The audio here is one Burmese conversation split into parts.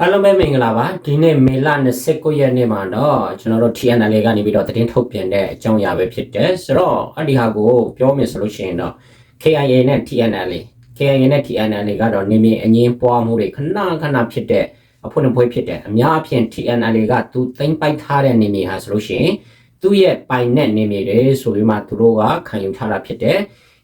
အားလုံးပဲမင်္ဂလာပါဒီနေ့မေလ29ရက်နေ့မှာတော့ကျွန်တော်တို့ TNL ကနေပြီးတော့သတင်းထုတ်ပြန်တဲ့အကြောင်းအရာပဲဖြစ်တယ်ဆိုတော့အဲ့ဒီဟာကိုပြောမယ်ဆိုလို့ရှိရင်တော့ KIA နဲ့ TNL KIA နဲ့ TNL ကတော့နေမြေအငင်းပွားမှုတွေခဏခဏဖြစ်တဲ့အဖွင့်အဖွင့်ဖြစ်တယ်အများအပြား TNL ကသူသိမ့်ပိုက်ထားတဲ့နေမြေဟာဆိုလို့ရှိရင်သူ့ရဲ့ပိုင်နဲ့နေမြေတွေဆိုပြီးမှသူတို့ကခံယူထားတာဖြစ်တယ်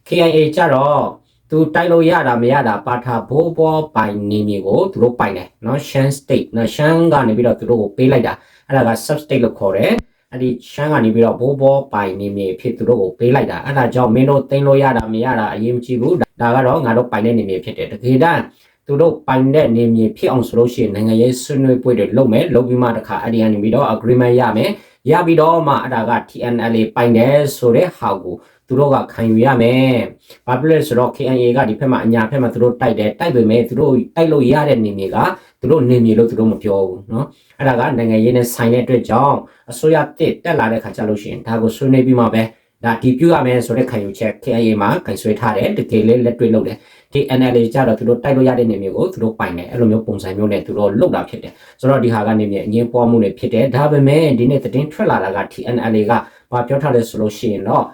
KIA ကြတော့ သူတိုက်လို့ရတာမရတာပါထာဘိုးဘောပိုင်နေမျိုးကိုသူတို့ပိုင်တယ်နော် Shan State နော် Shan ကနေပြီးတော့သူတို့ကိုပေးလိုက်တာအဲ့ဒါက Sub State လို့ခေါ်တယ်အဲ့ဒီ Shan ကနေပြီးတော့ဘိုးဘောပိုင်နေမျိုးဖြစ်သူတို့ကိုပေးလိုက်တာအဲ့ဒါကြောင့်မင်းတို့သိမ်းလို့ရတာမရတာအရေးမကြီးဘူးဒါကတော့ငါတို့ပိုင်တဲ့နေမျိုးဖြစ်တယ်တကယ်တမ်းသူတို့ပိုင်တဲ့နေမျိုးဖြစ်အောင်ဆိုလို့ရှိရင်နိုင်ငံရေးဆွေးနွေးပွဲတွေလုပ်မယ်လုပ်ပြီးမှတခါအဲ့ဒီကနေပြီးတော့ agreement ရမယ်ရပြီးတော့မှအဲ့ဒါက TNLA ပိုင်တယ်ဆိုတဲ့ဟာကို သူတို့ကခံယူရမယ်။ဘာဖြစ်လဲဆိုတော့ KNA ကဒီဘက်မှာအညာဘက်မှာသူတို့တိုက်တယ်တိုက်ပေမဲ့သူတို့တိုက်လို့ရတဲ့နေမြေကသူတို့နေမြေလို့သူတို့မပြောဘူးเนาะအဲ့ဒါကနိုင်ငံရေးနဲ့ဆိုင်တဲ့အတွက်ကြောင့်အစိုးရတစ်တက်လာတဲ့ခါကျလို့ရှိရင်ဒါကိုဆွေးနွေးပြီးမှပဲဒါဒီပြုရမယ်ဆိုတဲ့ခံယူချက် KNA မှာခံဆွဲထားတယ်တကယ်လေးလက်တွေ့လုပ်တယ်ဒီ NLA ကြတော့သူတို့တိုက်လို့ရတဲ့နေမြေကိုသူတို့ပိုင်တယ်အဲ့လိုမျိုးပုံစံမျိုးနဲ့သူတို့လုပ်တာဖြစ်တယ်ဆိုတော့ဒီဟာကနေမြေအငင်းပွားမှုတွေဖြစ်တယ်ဒါပေမဲ့ဒီနေ့သတင်းထွက်လာတာက TNLA ကဘာပြောထားလဲဆိုလို့ရှိရင်တော့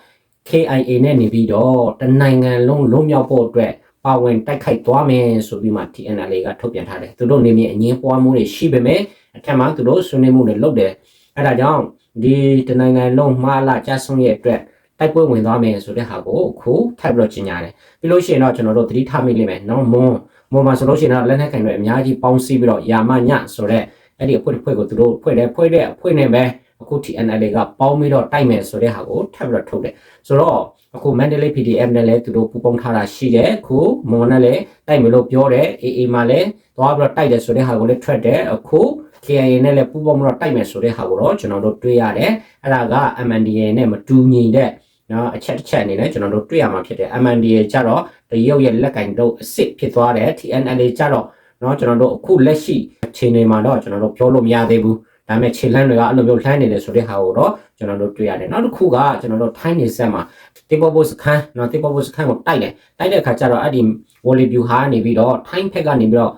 KIA နဲ့နေပြီးတော့တနိုင်ငံလုံးလုံးမြောက်ဖို့အတွက်ပါဝင်တိုက်ခိုက်သွားမယ်ဆိုပြီးမှ TNL ကထုတ်ပြန်ထားတယ်သူတို့နေမြေအငင်းပွားမှုတွေရှိပေမဲ့အထက်မှာသူတို့ဆွေးနွေးမှုတွေလုပ်တယ်အဲဒါကြောင့်ဒီတနိုင်ငံလုံးမှားလာကြဆုံးရဲ့အတွက်တိုက်ပွဲဝင်သွားမယ်ဆိုတဲ့ဟာကိုအခုထပ်ပြီးတော့ကျင်ညာတယ်ပြီးလို့ရှိရင်တော့ကျွန်တော်တို့သတိထားမိလိမ့်မယ်နော်မွန်မွန်မှာဆိုလို့ရှိရင်တော့လက်နက်ကင်တွေအများကြီးပေါင်းစည်းပြီးတော့ယာမညဆိုတဲ့အဲ့ဒီအဖွဲ့တစ်ဖွဲ့ကိုသူတို့ဖွဲ့တယ်ဖွဲ့တဲ့အဖွဲ့နဲ့ပဲ အခု TNL ကပေါင်းပြီးတော့တိုက်မယ်ဆိုတဲ့ဟာကိုထပ်ပြီးတော့ထုတ်တယ်ဆိုတော့အခု Mandalay PDF နဲ့လည်းသူတို့ပူးပေါင်းထားတာရှိတယ်အခုမွန်နဲ့လည်းတိုက်မယ်လို့ပြောတယ် AA မှာလည်းသွားပြီးတော့တိုက်တယ်ဆိုတဲ့ဟာကိုလည်းထွက်တယ်အခု KIA နဲ့လည်းပူးပေါင်းပြီးတော့တိုက်မယ်ဆိုတဲ့ဟာကိုတော့ကျွန်တော်တို့တွေ့ရတယ်အဲ့ဒါက MNDA နဲ့မတူညီတဲ့နော်အချက်တစ်ချက်အနေနဲ့ကျွန်တော်တို့တွေ့ရမှာဖြစ်တယ် MNDA ကြတော့တရုတ်ရဲ့လက်ကင်တော့အစ်စ်ဖြစ်သွားတယ် TNLA ကြတော့နော်ကျွန်တော်တို့အခုလက်ရှိအခြေအနေမှာတော့ကျွန်တော်တို့ပြောလို့မရသေးဘူး ဒါပေမဲ့ခြေလှမ်းတွေကအဲ့လိုမျိုးလှမ်းနေတယ်ဆိုတဲ့ဟာကိုတော့ကျွန်တော်တို့တွေ့ရတယ်နောက်တစ်ခုကကျွန်တော်တို့ထိုင်းနေဆက်မှာတေပေါ်ဘောစခန်းနော်တေပေါ်ဘောစခန်းကိုတိုက်တယ်တိုက်တဲ့အခါကျတော့အဲ့ဒီဝေါ်လီဗျူဟာနေပြီးတော့ထိုင်းဖက်ကနေပြီးတော့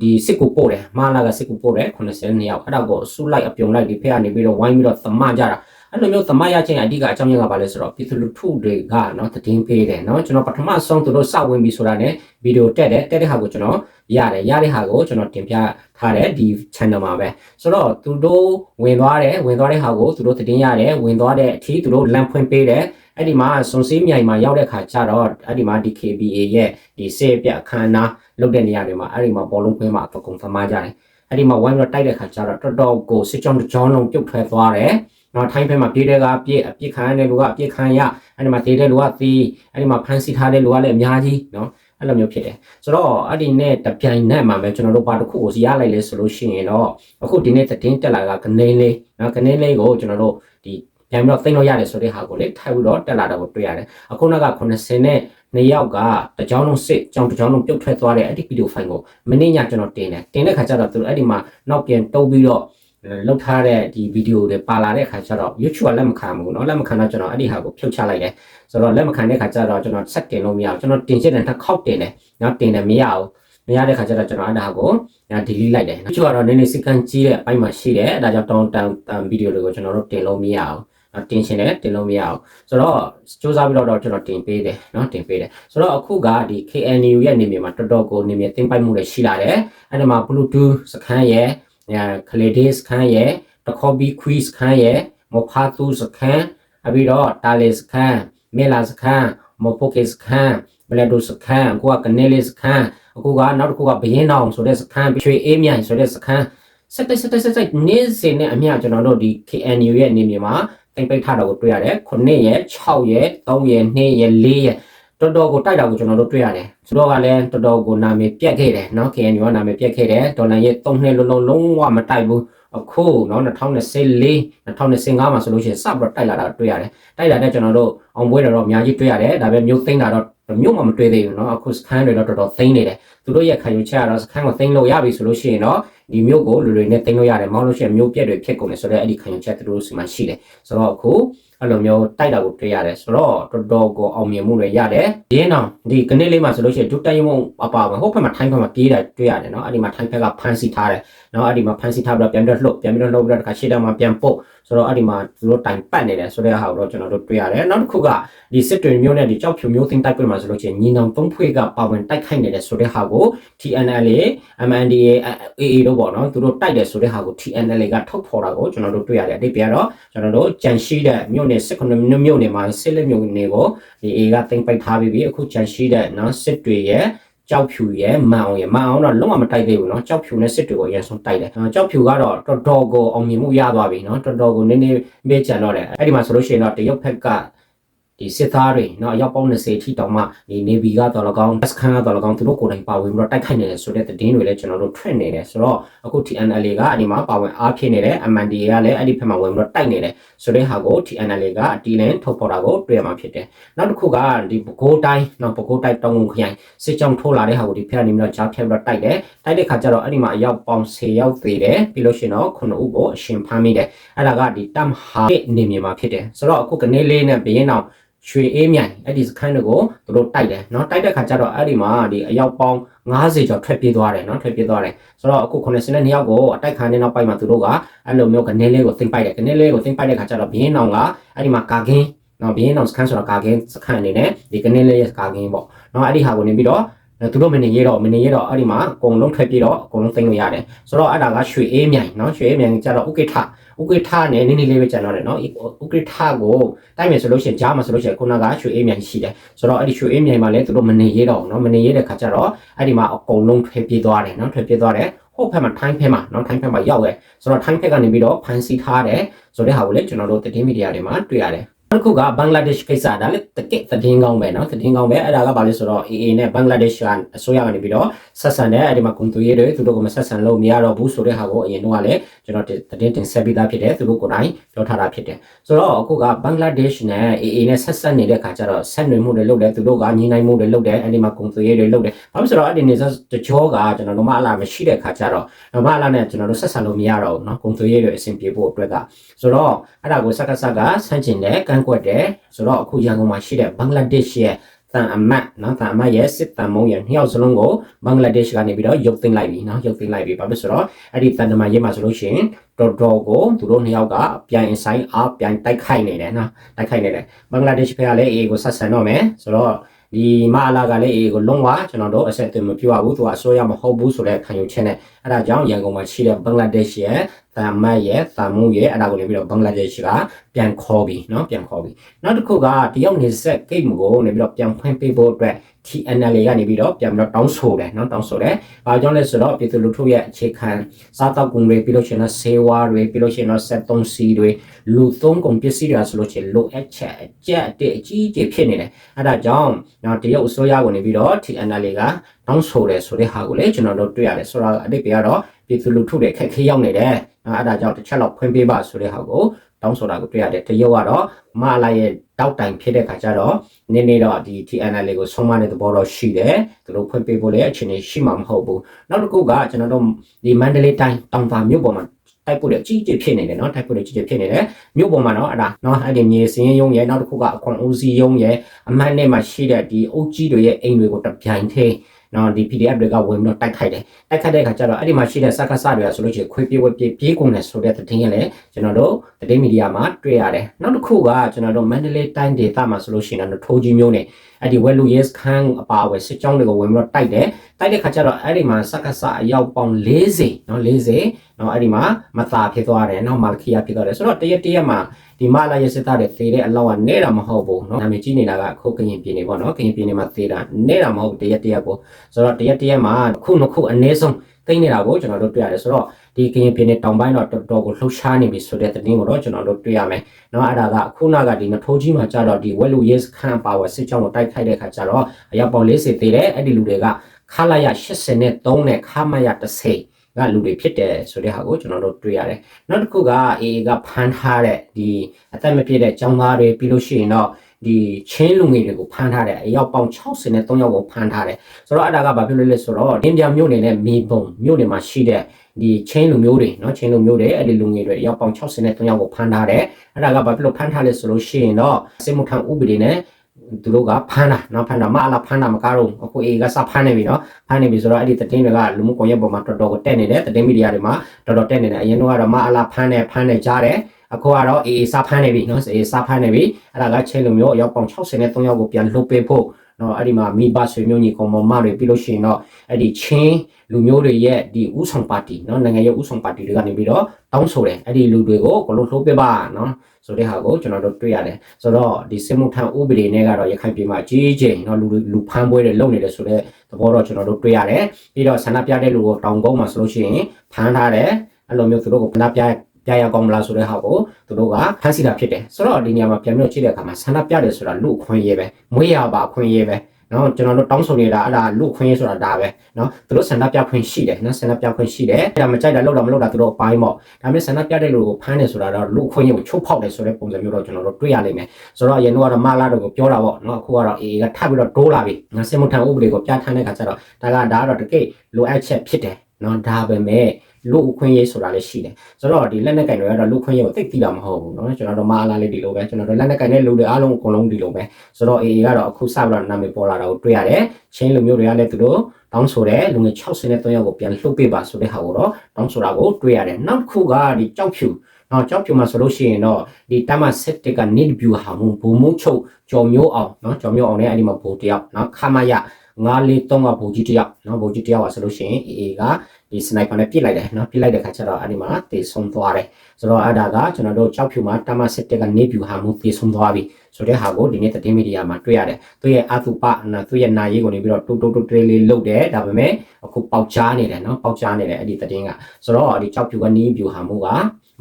ဒီစစ်ကူပို့တယ်မာလာကစစ်ကူပို့တယ်82ယောက်အဲ့ဒါကိုစုလိုက်အပြုံလိုက်ဒီဖက်ကနေပြီးတော့ဝိုင်းပြီးတော့သမကြတာ အဲ့လိုမျိုးသမရချင်းအဓိကအကြောင်းရင်းကဘာလဲဆိုတော့ပြည်သူလူထုတွေကနော်တည်င်းပေးတယ်နော်ကျွန်တော်ပထမဆုံးသူတို့စဝင်ပြီးဆိုတာ ਨੇ ဗီဒီယိုတက်တယ်တက်တဲ့ဟာကိုကျွန်တော်ရတယ်ရတဲ့ဟာကိုကျွန်တော်တင်ပြထားတယ်ဒီ channel မှာပဲဆိုတော့သူတို့ဝင်သွားတယ်ဝင်သွားတဲ့ဟာကိုသူတို့တင်ရတယ်ဝင်သွားတဲ့အထိသူတို့လမ်းဖွင့်ပေးတယ်အဲ့ဒီမှာစုံစည်းမြိုင်မှာရောက်တဲ့ခါကျတော့အဲ့ဒီမှာ DKBA ရဲ့ဒီစေပြအခမ်းအနားလုပ်တဲ့နေရာတွေမှာအဲ့ဒီမှာဘောလုံးခွင်းမှာပကုံသမားကြတယ်အဲ့ဒီမှာဝိုင်းတော့တိုက်တဲ့ခါကျတော့တော်တော်ကိုစစ်ကြောင်းတစ်ကြောင်းလုံးပြုတ်ထွက်သွားတယ် နော်ထိုင်းဘက်မှာပြေးတဲ့ကအပြစ်အပြစ်ခံရတဲ့လူကအပြစ်ခံရအဲ့ဒီမှာတေးတဲ့လူကသီးအဲ့ဒီမှာဖမ်းဆီးထားတဲ့လူကလည်းအများကြီးနော်အဲ့လိုမျိုးဖြစ်တယ်ဆိုတော့အဲ့ဒီနဲ့တပြိုင်နက်မှာပဲကျွန်တော်တို့ဘာတစ်ခုကိုစီရလိုက်လဲဆိုလို့ရှိရင်တော့အခုဒီနေ့သတင်းတက်လာကကနေလေးနော်ကနေလေးကိုကျွန်တော်တို့ဒီပြန်ပြီးတော့သိမ်းလို့ရတယ်ဆိုတဲ့ဟာကိုလေထိုက်ပြီးတော့တက်လာတာကိုတွေ့ရတယ်အခုနောက်က80နဲ့နှစ်ယောက်ကတကြောင်းလုံးစစ်ကြောင်းတကြောင်းလုံးပြုတ်ထွက်သွားတဲ့အဲ့ဒီဗီဒီယိုဖိုင်ကိုမနေ့ညကျွန်တော်တင်တယ်တင်တဲ့ခါကျတော့သူအဲ့ဒီမှာနောက်ပြန်တုံးပြီးတော့ လောက်ထားတဲ့ဒီဗီဒီယိုတွေပါလာတဲ့အခါကျတော့ YouTube ကလက်မခံဘူးเนาะလက်မခံတော့ကျွန်တော်အဲ့ဒီဟာကိုဖြုတ်ချလိုက်တယ်ဆိုတော့လက်မခံတဲ့ခါကျတော့ကျွန်တော်ဆက်တင်လို့မရဘူးကျွန်တော်တင်ချက်တယ်တစ်ခေါက်တင်တယ်เนาะတင်တယ်မရဘူးမရတဲ့ခါကျတော့ကျွန်တော်အဲ့ဒါကိုညာ delete လိုက်တယ်ကျွန်တော်ကတော့နည်းနည်းစကန်ကြီးတဲ့အပိုင်းမှာရှိတယ်အဲဒါကြောင့်တောင်းတန်ဗီဒီယိုတွေကိုကျွန်တော်တို့တင်လို့မရအောင်တင်ရှင်တယ်တင်လို့မရအောင်ဆိုတော့စူးစမ်းပြီးတော့ကျွန်တော်တင်ပေးတယ်เนาะတင်ပေးတယ်ဆိုတော့အခုကဒီ KNU ရဲ့နေမြေမှာတော်တော်ကိုနေမြေတင်ပိုက်မှုတွေရှိလာတယ်အဲ့ဒါမှာ Bluetooth စခန်းရဲ့ ညာ Clay Day စခန်းရဲ့တခေါဘီ quiz စခန်းရဲ့မဖာတူစခန်းအပြီးတော့တာလီစခန်းမေလာစခန်းမဖိုကေစခန်းဘလက်ဒိုစခန်းကိုကကနေလေးစခန်းအခုကနောက်တစ်ခုကဘရင်တောင်ဆိုတဲ့စခန်းချွေအေးမြိုင်ဆိုတဲ့စခန်းစက်တက်စက်တက်စက်တက်နေ့စဉ်နဲ့အမျှကျွန်တော်တို့ဒီ KNU ရဲ့နေမြေမှာတိတ်ပိတ်ထားတာကိုတွေ့ရတယ်9ရက်6ရက်3ရက်2ရက်4ရက် တော်တော်ကိုတိုက်တာကိုကျွန်တော်တို့တွေ့ရတယ်။ဆိုတော့ကလည်းတော်တော်ကိုနာမည်ပြက်ခဲ့တယ်နော် KNU ကနာမည်ပြက်ခဲ့တယ်ဒေါ်လာရဲ့၃နှစ်လုံးလုံးလုံးဝမတိုက်ဘူးအခုနော်2024 2025မှာဆိုလို့ရှိရင်စပြီးတော့တိုက်လာတာတွေ့ရတယ်။တိုက်လာတဲ့ကျွန်တော်တို့အောင်ပွဲတော့အများကြီးတွေ့ရတယ်။ဒါပေမဲ့မြို့သိမ်းတာတော့မြို့မှာမတွေ့သေးဘူးနော်အခုစခန်းတွေတော့တော်တော်သိမ်းနေတယ်။သူတို့ရဲ့ခံယူချက်ကတော့စခန်းကိုသိမ်းလို့ရပြီဆိုလို့ရှိရင်တော့ ဒီမြို့ကိုလူတွေနဲ့တင်လို့ရတယ်မောင်းလို့ရှိရင်မြို့ပြက်တွေဖြစ်ကုန်တယ်ဆိုတော့အဲ့ဒီခံယူချက်သူတို့စီမှာရှိတယ်ဆိုတော့အခုအဲ့လိုမျိုးတိုက်တာကိုတွေ့ရတယ်ဆိုတော့တော်တော်ကိုအောင်မြင်မှုတွေရတယ်ဒီနောက်ဒီကနေ့လေးမှာဆိုလို့ရှိရင်ဒုတိုက်ရုံအပါဝင်ဟိုဘက်မှာထိုင်းဘက်မှာပြေးတာတွေ့ရတယ်နော်အဲ့ဒီမှာထိုင်းဘက်ကဖမ်းဆီးထားတယ်နော်အဲ့ဒီမှာဖမ်းဆီးထားပြီးတော့ပြန်ပြီးတော့လှုပ်ပြန်ပြီးတော့လှုပ်ပြီးတော့တခါရှေ့တောင်မှာပြန်ပုတ်ဆိုတော့အဲ့ဒီမှာသူတို့တိုင်ပတ်နေတယ်ဆိုတဲ့ဟာကိုတော့ကျွန်တော်တို့တွေ့ရတယ်နောက်တစ်ခုကဒီစစ်တွေမျိုးနဲ့ဒီကြောက်ဖြူမျိုးသိန်းတိုက်ပွဲမှာဆိုလို့ရှိရင်ညီနောင်သုံးဖွဲ့ကပါဝင်တိုက်ခိုက်နေတယ်ဆိုတဲ့ဟာကို TNLA MNDA AA တို့ပေါ့နော်သူတို့တိုက်တယ်ဆိုတဲ့ဟာကို TNLA ကထုတ်ဖော်တာကိုကျွန်တော်တို့တွေ့ရတယ်အတိတ်ပြတော့ကျွန်တော်တို့ကြန့်ရှိတဲ့မြို့နယ်19မြို့မြို့နယ်မှာစစ်လက်မြို့နယ်ကိုဒီ AA ကတင်ပိုက်ထားပြီးပြီအခုကြန့်ရှိတဲ့နော်စစ်တွေရဲ့ကြောက်ဖြူရဲ့မန်အောင်ရဲ့မန်အောင်တော့လုံးဝမတိုက်သေးဘူးเนาะကြောက်ဖြူနဲ့စစ်တွေကိုအရင်ဆုံးတိုက်တယ်။ကြောက်ဖြူကတော့တော်တော်ကိုအောင်မြင်မှုရသွားပြီเนาะတော်တော်ကိုနည်းနည်းမေ့ချန်တော့တယ်အဲ့ဒီမှာဆိုလို့ရှိရင်တော့တရုတ်ဘက်က ဒီစစ်သားတွေเนาะအရောက်ပေါင်း20ထိတောင်မှဒီ Navy ကတော့၎င်း S ခန်းကတော့၎င်းသူတို့ကိုယ်တိုင်ပါဝင်ပြီးတော့တိုက်ခိုက်နေတယ်ဆိုတဲ့သတင်းတွေလည်းကျွန်တော်တို့ထွက်နေတယ်ဆိုတော့အခု TNLA ကအဲ့ဒီမှာပါဝင်အားဖြစ်နေတယ် MNDA ကလည်းအဲ့ဒီဘက်မှာဝင်ပြီးတော့တိုက်နေတယ်ဆိုတဲ့ဟာကို TNLA ကအတီးလင်းထုတ်ပေါ်တာကိုတွေ့ရမှာဖြစ်တယ်နောက်တစ်ခုကဒီပဲခူးတိုင်းเนาะပဲခူးတိုင်းတောင်ကုန်ခရိုင်စစ်ကြောင်းထိုးလာတဲ့ဟာကိုဒီဖက်နေပြီးတော့ကြားဖြတ်ပြီးတော့တိုက်တယ်တိုက်တဲ့ခါကျတော့အဲ့ဒီမှာအရောက်ပေါင်း10ရောက်သေးတယ်ပြီးလို့ရှိရင်တော့9ဦးကိုအရှင်ဖမ်းမိတယ်အဲ့ဒါကဒီတမ်ဟာနေမြေမှာဖြစ်တယ်ဆိုတော့အခုကနေလေးနဲ့ဘင်းအောင် ရွှေအေးမြိုင်အဲ့ဒီစခန်းတွေကိုသူတို့တိုက်တယ်เนาะတိုက်တဲ့ခါကျတော့အဲ့ဒီမှာဒီအယောက်ပေါင်း90ကျော်ထွက်ပြေးသွားတယ်เนาะထွက်ပြေးသွားတယ်ဆိုတော့အခု92ယောက်ကိုအတိုက်ခံတဲ့နောက်ပိုင်းမှာသူတို့ကအဲ့လိုမျိုးကနေလေးကိုသိမ့်ပိုက်တယ်ကနေလေးကိုသိမ့်ပိုက်တဲ့ခါကျတော့ဘင်းအောင်ကအဲ့ဒီမှာကာကင်းနော်ဘင်းအောင်စခန်းဆိုတာကာကင်းစခန်းအနေနဲ့ဒီကနေလေးရဲ့ကာကင်းပေါ့နော်အဲ့ဒီဟာကိုနေပြီးတော့ သူတို့မနေရတော့မနေရတော့အဲ့ဒီမှာအကုန်လုံးထွက်ပြေးတော့အကုန်လုံးသိမ်းလို့ရတယ်ဆိုတော့အဲ့ဒါကရွှေအေးမြိုင်နော်ရွှေအေးမြိုင်ကျတော့ဥကိထဥကိထနဲ့နည်းနည်းလေးပဲကျန်တော့တယ်နော်ဥကိထကိုတိုက်မယ်ဆိုလို့ရှိရင်ကြားမှာဆိုလို့ရှိရင်ခုနကရွှေအေးမြိုင်ရှိတယ်ဆိုတော့အဲ့ဒီရွှေအေးမြိုင်မှာလည်းသူတို့မနေရတော့နော်မနေရတဲ့ခါကျတော့အဲ့ဒီမှာအကုန်လုံးထွက်ပြေးသွားတယ်နော်ထွက်ပြေးသွားတယ်ဟိုဘက်မှာထိုင်းဘက်မှာเนาะထိုင်းဘက်မှာရောက်တယ်ဆိုတော့ထိုင်းဘက်ကနေပြီးတော့ဖန်စီထားတယ်ဆိုတဲ့ဟာကိုလည်းကျွန်တော်တို့သတင်းမီဒီယာတွေမှာတွေ့ရတယ်နောက် တစ်ခုကဘင်္ဂလားဒေ့ရှ်ကိစ္စဒါလည်းတကယ့်သတင်းကောင်းပဲเนาะသတင်းကောင်းပဲအဲ့ဒါကဘာလဲဆိုတော့ AA နဲ့ဘင်္ဂလားဒေ့ရှ်ကအစိုးရကနေပြီးတော့ဆက်ဆံတယ်အဲ့ဒီမှာကွန်တူရေးတွေသူတို့ကမဆက်ဆံလို့မရတော့ဘူးဆိုတဲ့ဟာကိုအရင်တော့လည်းကျွန်တော်သတင်းတင်ဆက်ပြီးသားဖြစ်တယ်သူတို့ကိုယ်တိုင်ပြောထားတာဖြစ်တယ်ဆိုတော့အခုကဘင်္ဂလားဒေ့ရှ်နဲ့ AA နဲ့ဆက်ဆက်နေတဲ့ခါကျတော့ဆက်နွယ်မှုတွေလုပ်တယ်သူတို့ကညီနိုင်မှုတွေလုပ်တယ်အဲ့ဒီမှာကွန်တူရေးတွေလုပ်တယ်ဘာလို့ဆိုတော့အဲ့ဒီနေဆက်တကြောကကျွန်တော်တို့မအလားမရှိတဲ့ခါကျတော့မအလားနဲ့ကျွန်တော်တို့ဆက်ဆံလို့မရတော့ဘူးเนาะကွန်တူရေးတွေအဆင်ပြေဖို့အတွက်ကဆိုတော့အဲ့ဒါကိုစက္ကစကဆန့်ကျင်တယ်ကန့် ကွက်တယ်ဆိုတော့အခုရန်ကုန်မှာရှိတဲ့ဘင်္ဂလားဒေ့ရှ်ရဲ့တန်အမတ်နော်တန်အမတ်ရဲ့စစ်တန်မုံရဲ့နှစ်ယောက်စလုံးကိုဘင်္ဂလားဒေ့ရှ်ကနေပြီးတော့ရုပ်သိမ်းလိုက်ပြီနော်ရုပ်သိမ်းလိုက်ပြီဘာဖြစ်ဆိုတော့အဲ့ဒီတန်တမန်ရေးမှာဆိုလို့ရှိရင်တော်တော်ကိုသူတို့နှစ်ယောက်ကပြန်အဆိုင်အားပြန်တိုက်ခိုက်နေတယ်နော်တိုက်ခိုက်နေတယ်ဘင်္ဂလားဒေ့ရှ်ဘက်ကလည်းအေကိုဆက်ဆံတော့မယ်ဆိုတော့ဒီမအလာကလည်းအေကိုလုံးဝကျွန်တော်တို့အဆက်အသွယ်မပြုတ်ဘူးသူကအစိုးရမဟုတ်ဘူးဆိုတဲ့ခံယူချက်နဲ့အဲ့ဒါကြောင့်ရန်ကုန်မှာရှိတဲ့ဘင်္ဂလားဒေ့ရှ်ရဲ့ တမ်မတ်ရဲ့တမ်မူရဲ့အဲ့ဒါကိုလည်းပြီးတော့ဘင်္ဂလားဒေ့ရှ်ကပြန်ခေါ်ပြီเนาะပြန်ခေါ်ပြီနောက်တစ်ခုကတရုတ်နေဆက်ဂိတ်မကိုနေပြီးတော့ပြန်ဖွင့်ပေးဖို့အတွက် TNL ကနေပြီးတော့ပြန်ပြီးတော့တောင်းဆိုတယ်เนาะတောင်းဆိုတယ်။ဘာကြောင့်လဲဆိုတော့ပြည်သူလူထုရဲ့အခြေခံစားတောက်ကုန်တွေပြီးလို့ရှိရင်တော့ဆေးဝါးတွေပြီးလို့ရှိရင်တော့စက်သုံးစီတွေလူသုံးကုန်ပစ္စည်းတွေဆိုလို့ရှိရင်လိုအပ်ချက်အကျက်တဲ့အကြီးအကျယ်ဖြစ်နေတယ်။အဲဒါကြောင့်နော်တရုတ်အစိုးရကနေပြီးတော့ TNL ကတောင်းဆိုတယ်ဆိုတဲ့ဟာကိုလည်းကျွန်တော်တို့တွေ့ရတယ်ဆိုတော့အတိတ်ကတော့ ပြည်သူလူထုတွေခက်ခဲရောက်နေတယ်အဲဒါကြောင့်တစ်ချက်လောက်ဖွင့်ပေးပါဆိုတဲ့ဟာကိုတောင်းဆိုတာကိုတွေ့ရတယ်တရုတ်ကတော့မလာရဲ့တောက်တိုင်ဖြစ်တဲ့ခါကျတော့နည်းနည်းတော့ဒီ TNL လေးကိုဆုံးမတဲ့သဘောတော့ရှိတယ်သူတို့ဖွင့်ပေးဖို့လည်းအခြေအနေရှိမှာမဟုတ်ဘူးနောက်တစ်ခုကကျွန်တော်တို့ဒီမန္တလေးတိုင်းတောင်သာမြို့ပေါ်မှာတိုက်ပွဲတွေကြီးကြီးဖြစ်နေတယ်နော်တိုက်ပွဲတွေကြီးကြီးဖြစ်နေတယ်မြို့ပေါ်မှာနော်အဲ့ဒါနော်အဲ့ဒီမြေစင်းရုံးရဲ့နောက်တစ်ခုကအခွန်ဦးစီးရုံးရဲ့အမှန်နဲ့မှရှိတဲ့ဒီအုပ်ကြီးတွေရဲ့အိမ်တွေကိုတပြိုင်တည်း နော်ဒီ PDF တွေကဝင်ပြီးတော့တိုက်ခိုက်တယ်တိုက်ခိုက်တဲ့အခါကျတော့အဲ့ဒီမှာရှိတဲ့စက္ကစတွေကဆိုလို့ရှိရင်ခွေးပြေးဝက်ပြေးပြေးကုန်တယ်ဆိုတဲ့သတင်းရလည်းကျွန်တော်တို့သတင်းမီဒီယာမှာတွေ့ရတယ်နောက်တစ်ခုကကျွန်တော်တို့မန္တလေးတိုင်းဒေသမှာဆိုလို့ရှိရင်တော့ထိုးကြီးမျိုးနဲ့အဲ့ဒီဝဲလူရဲစခန်းအပါအဝယ်စစ်ကြောင်းတွေကိုဝင်ပြီးတော့တိုက်တယ်တိုက်တဲ့ခါကျတော့အဲ့ဒီမှာစက္ကစအယောက်ပေါင်း40နော်40နော်အဲ့ဒီမှာမသာဖြစ်သွားတယ်နော်မာလခီယာဖြစ်သွားတယ်ဆိုတော့တရက်တရက်မှာဒီမလာရဲ့စစ်သားတွေသေတဲ့အလောက်ကနေတာမဟုတ်ဘူးနော်နာမည်ကြီးနေတာကခုကရင်ပြည်နေပေါ့နော်ကရင်ပြည်နေမှာသေတာနေတာမဟုတ်တရက်တရက်ကိုဆိုတော့တရက်တရက်မှာခုနှစ်ခုအနည်းဆုံး တိတ်နေတာကိုကျွန်တော်တို့တွေ့ရတယ်ဆိုတော့ဒီကရင်ပြည်နယ်တောင်ပိုင်းတော့တော်တော်ကိုလှုပ်ရှားနေပြီဆိုတဲ့သတင်းကိုတော့ကျွန်တော်တို့တွေ့ရမယ်။နော်အဲ့ဒါကခုနကဒီမထိုးကြီးမှာကြတော့ဒီဝက်လူရဲစခန်းပါဝါစစ်ကြောင်းကိုတိုက်ခိုက်တဲ့အခါကျတော့အရောက်ပေါင်း40သေးတယ်အဲ့ဒီလူတွေကခလာရ83နဲ့ခမရ30ကလူတွေဖြစ်တယ်ဆိုတဲ့ဟာကိုကျွန်တော်တို့တွေ့ရတယ်။နောက်တစ်ခုက AA ကဖမ်းထားတဲ့ဒီအသက်မပြည့်တဲ့ကျောင်းသားတွေပြီးလို့ရှိရင်တော့ ဒီချင်းလူငယ်တွေကိုဖမ်းထားတယ်အယောက်ပေါင်း60နဲ့3ယောက်ကိုဖမ်းထားတယ်ဆိုတော့အဲ့ဒါကဘာဖြစ်လို့လဲဆိုတော့အင်းပြမြို့နယ်နဲ့မေပုံမြို့နယ်မှာရှိတဲ့ ဒီချင်းလူမျိုးတွေเนาะချင်းလူမျိုးတွေအဲ့ဒီလူငယ်တွေရောက်ပေါင်း63ယောက်ကိုဖမ်းထားတယ်အဲ့ဒါကဘာဖြစ်လို့ဖမ်းထားလဲဆိုလို့ရှိရင်တော့စစ်မှုထမ်းဥပဒေနဲ့သူတို့ကဖမ်းတာเนาะဖမ်းတာမအလားဖမ်းတာမကားတော့အခုအေကစဖမ်းနေပြီเนาะဖမ်းနေပြီဆိုတော့အဲ့ဒီတတင်းတွေကလူမှုကွန်ရက်ပေါ်မှာတော်တော်ကိုတက်နေတယ်တတင်းမီဒီယာတွေမှာတော်တော်တက်နေတယ်အရင်တော့ကတော့မအလားဖမ်းနေဖမ်းနေကြားတယ် အခုကတော့ AA စာဖမ်းနေပြီနော် AA စာဖမ်းနေပြီအဲ့ဒါကချိန်လိုမျိုးရောက်ပေါင်63ရောက်ကိုပြန်လှုပ်ပေးဖို့နော်အဲ့ဒီမှာမိဘဆွေမျိုးညီကောင်မမတွေပြီးလို့ရှိရင်တော့အဲ့ဒီချင်းလူမျိုးတွေရဲ့ဒီဥဆောင်ပါတီနော်နိုင်ငံရဲ့ဥဆောင်ပါတီတွေကနေပြီးတော့တောင်းဆိုတယ်အဲ့ဒီလူတွေကိုကိုလိုလှုပ်ပေးပါနော်ဆိုတဲ့ဟာကိုကျွန်တော်တို့တွေ့ရတယ်ဆိုတော့ဒီစစ်မှုထမ်းဥပဒေနဲ့ကတော့ရခိုင်ပြည်မှာကြီးကြီးနော်လူလူဖမ်းပွဲတွေလုပ်နေတယ်ဆိုတော့သဘောတော့ကျွန်တော်တို့တွေ့ရတယ်ပြီးတော့ဆန္ဒပြတဲ့လူကိုတောင်ကုန်းမှာဆိုလို့ရှိရင်ဖမ်းထားတယ်အဲ့လိုမျိုးသူတို့ကိုဖမ်းပြ ပြရကောင်းမလားဆိုတဲ့ဟာကိုသူတို့ကဖမ်းဆီးတာဖြစ်တယ်ဆိုတော့ဒီနေရာမှာပြန်ပြီးတော့ကြည့်တဲ့အခါမှာဆန္ဒပြတယ်ဆိုတာလူအခွင့်အရေးပဲမွေးရပါအခွင့်အရေးပဲနော်ကျွန်တော်တို့တောင်းဆိုနေတာအဲ့ဒါလူခွင့်ရေးဆိုတာဒါပဲနော်သူတို့ဆန္ဒပြခွင့်ရှိတယ်နော်ဆန္ဒပြခွင့်ရှိတယ်အဲ့ဒါမကြိုက်တာလောက်တာမလောက်တာသူတို့အပိုင်းပေါ့ဒါပေမဲ့ဆန္ဒပြတဲ့လူကိုဖမ်းတယ်ဆိုတာတော့လူခွင့်ရေးကိုချုပ်ဖောက်တယ်ဆိုတဲ့ပုံစံမျိုးတော့ကျွန်တော်တို့တွေ့ရလိမ့်မယ်ဆိုတော့အရင်ကတော့မလာတော့ကိုပြောတာပေါ့နော်အခုကတော့အေးကထပ်ပြီးတော့တိုးလာပြီငါစင်မထန်ဥပဒေကိုပြဋ္ဌာန်းတဲ့ခါကျတော့ဒါကဒါကတော့တကယ်လိုအပ်ချက်ဖြစ်တယ်နော်ဒါပဲမဲ့ လူအခွင့်ရေးဆိုတာလည်းရှိတယ်ဆိုတော့ဒီလက်နက်ကင်တွေကတော့လူခွင့်ရေးကိုသိသိတာမဟုတ်ဘူးเนาะကျွန်တော်တို့မအားလားလေးဒီလိုပဲကျွန်တော်တို့လက်နက်ကင်တဲ့လူတွေအားလုံးအကုန်လုံးဒီလိုပဲဆိုတော့ AA ကတော့အခုစပြီးတော့နာမည်ပေါ်လာတာကိုတွေ့ရတယ်ချင်းလူမျိုးတွေကလည်းသူတို့တောင်းဆိုတယ်လူငယ်60နဲ့3ယောက်ကိုပြန်လှုပ်ပေးပါဆိုတဲ့ဟာကိုတော့တောင်းဆိုတာကိုတွေ့ရတယ်နောက်တစ်ခုကဒီကြောက်ဖြူနော်ကြောက်ဖြူမှာဆိုလို့ရှိရင်တော့ဒီတမဆက်တက်က need view ဟာမဘူမှုချုပ်ကြော်မျိုးအောင်နော်ကြော်မျိုးအောင်နဲ့အဲ့ဒီမှာဘူတယောက်နော်ခမရ943ကဘူကြီးတယောက်နော်ဘူကြီးတယောက်ပါဆိုလို့ရှိရင် AA က ဒီစနိုက်ပါနဲ့ပြစ်လိုက်တယ်နော်ပြစ်လိုက်တဲ့ခါကျတော့အဲ့ဒီမှာတေဆုံးသွားတယ်ဆိုတော့အဲ့ဒါကကျွန်တော်တို့ကြောက်ဖြူမှာတမစစ်တက်က need view ဟာမှုတေဆုံးသွားပြီဆိုတဲ့ဟာကိုဒီနေ့သတင်းမီဒီယာမှာတွေ့ရတယ်သူရဲ့အသုပနာသူရဲ့နာရေးကိုနေပြီးတော့တူတူတူတလေးလေးလုတ်တယ်ဒါပေမဲ့အခုပေါက်ချားနေတယ်နော်ပေါက်ချားနေတယ်အဲ့ဒီသတင်းကဆိုတော့ဒီကြောက်ဖြူက need view ဟာမှုက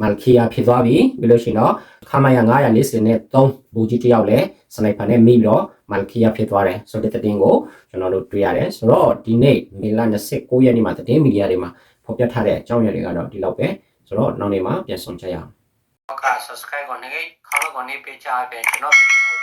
မာလ်ခီယာဖြစ်သွားပြီပြီးလို့ရှိရင်တော့ခမာယာ940နဲ့3ဘူကြီးတယောက်လည်းစနိုက်ပါနဲ့မိပြီးတော့ မာလ်ခီယာဖြစ်သွားတယ်ဆိုတဲ့သတင်းကိုကျွန်တော်တို့တွေ့ရတယ်ဆိုတော့ဒီနေ့မေလ29ရက်နေ့မှာသတင်းမီဒီယာတွေမှာဖော်ပြထားတဲ့အကြောင်းအရာတွေကတော့ဒီလောက်ပဲဆိုတော့နောက်နေ့မှာပြန်ဆောင်ကြရအောင်ဟုတ်ကဲ့ subscribe ကိုနေခေါင်းကိုနေပေးချပေးကျွန်တော်ဗီဒီယို